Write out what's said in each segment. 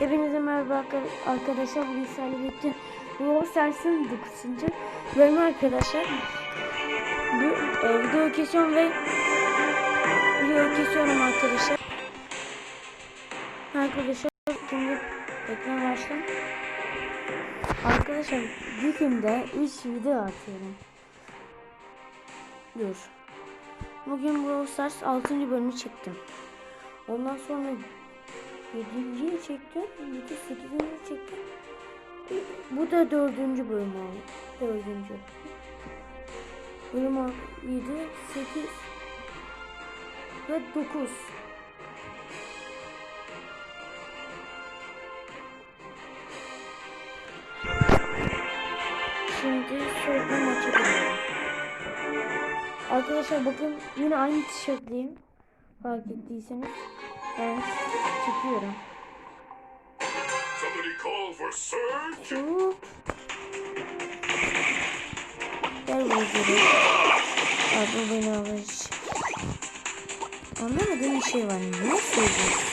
Hepinize merhaba arka- arkadaşlar. Bugün sizlerle birlikte Brawl Stars'ın 9. bölümü arkadaşlar. Bu e, video kesiyorum ve video kesiyorum arkadaşlar. Arkadaşlar şimdi ekran başlayalım. Arkadaşlar bir günde 3 video atıyorum. Dur. Bugün Brawl Stars 6. bölümü çektim. Ondan sonra Yedinciyi çektim. Yedi, sekizinci çektim. E, Bu da dördüncü bölüm abi. Dördüncü. Bölüm abi. Yedi, sekiz ve dokuz. Şimdi sorduğum maça gidiyorum. Arkadaşlar bakın yine aynı tişörtleyim. Fark ettiyseniz. Ben çıkıyorum. Hop. Gel buraya. Abi beni alır. Anlamadığım bir şey var. Ne söylüyorsun?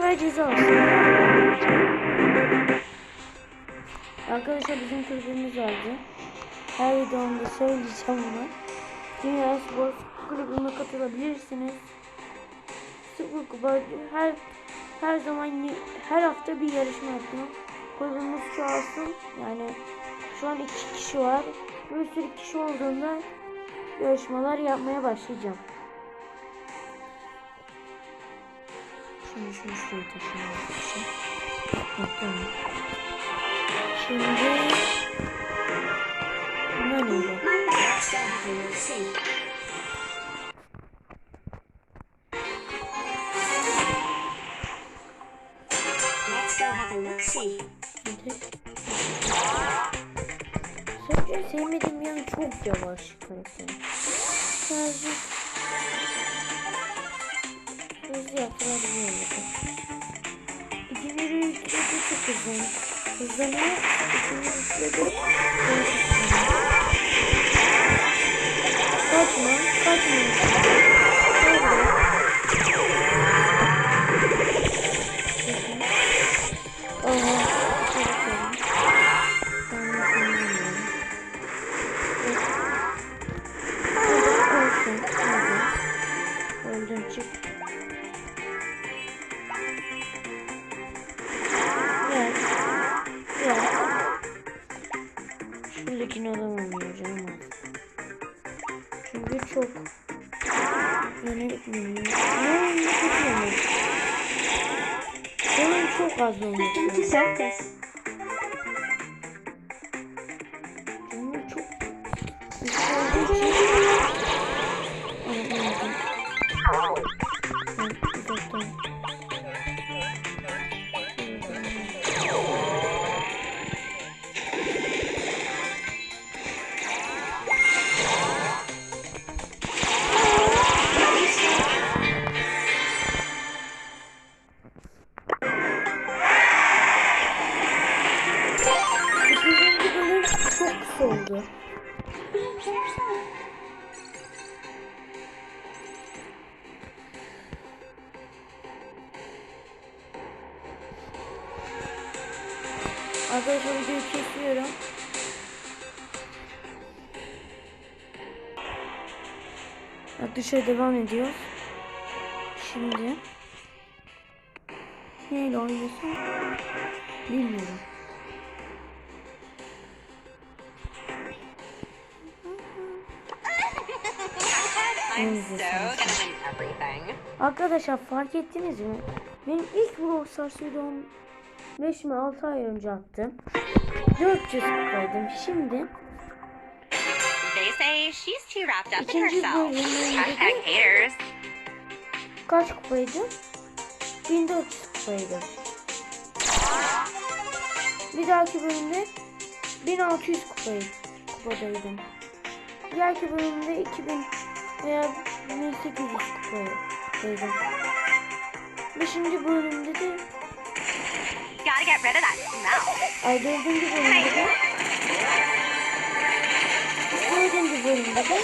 Ceza olsun. Arkadaşlar bizim kulübümüz vardı. Her videomda söyleyeceğim bunu. Dünya Spor kulübüne katılabilirsiniz. Sıfır kupa her her zaman her hafta bir yarışma yapıyorum. Kulübümüz çoğalsın. Yani şu an iki kişi var. Bir sürü kişi olduğunda yarışmalar yapmaya başlayacağım. Şunu şunu şuraya taşıyalım. Şimdi bunlar neydi? Sadece sevmediğim yanı çok yavaş karakter. Birazcık çok hızlı. Hızlanıyor. İkinci ülkede Kaçma, kaçma. Şuradakini alamam ya canım. Çünkü çok yönelik Canım çok az olmuş. Oldu. Arkadaşlar videoyu kesiyorum. Dışarı devam ediyor. Şimdi neyle oynasam bilmiyorum. Everything. Arkadaşlar fark ettiniz mi? Benim ilk Brawl Stars videom 5 mi 6 ay önce attım. 400 kupaydım. Şimdi İkinci herself. bölümün Hashtag haters. kaç kupaydım? 1400 kupaydım. Bir dahaki bölümde 1600 kupayı, kupadaydım. Dahaki bölümde 2000 veya 1800 kupadaydım. Beşinci bölümde de Gotta get rid of that smell. Ay dördüncü bölümde de Dördüncü bölümde de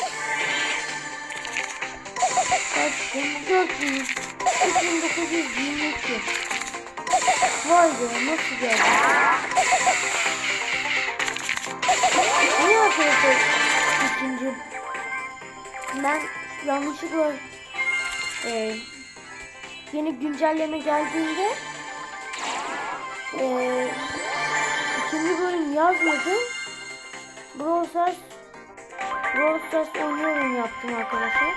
Kaçtım? 4000 3922 Vay be nasıl geldi? Ben yanlışlıkla e, yeni güncelleme geldiğinde e, ikinci bölüm yazmadım. Brawl Stars Brawl Stars oynuyorum yaptım arkadaşlar.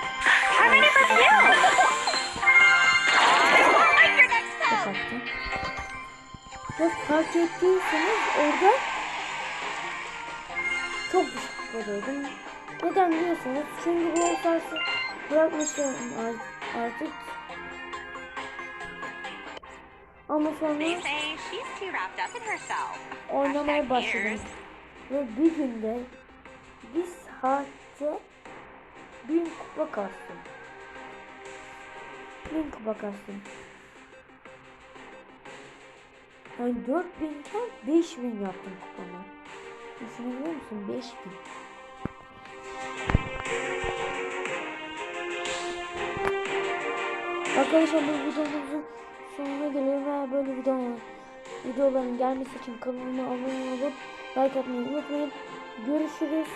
Kapattım. Ve fark ettiyseniz orada çok düşük kupadaydım. Neden diyorsunuz? Çünkü Brawl Stars'ı bırakmıştım ar- artık. Ama sonra oynamaya başladım. Ve bir günde bir saatte bin kupa kastım. Bin kupa kastım. Yani 4000 iken 5000 yaptım kupamı. Düşünebiliyor musun? 5000. Arkadaşlar bu videomuzun sonuna geliyorum. Eğer böyle video, videoların gelmesi için kanalıma abone olup like atmayı unutmayın. Görüşürüz.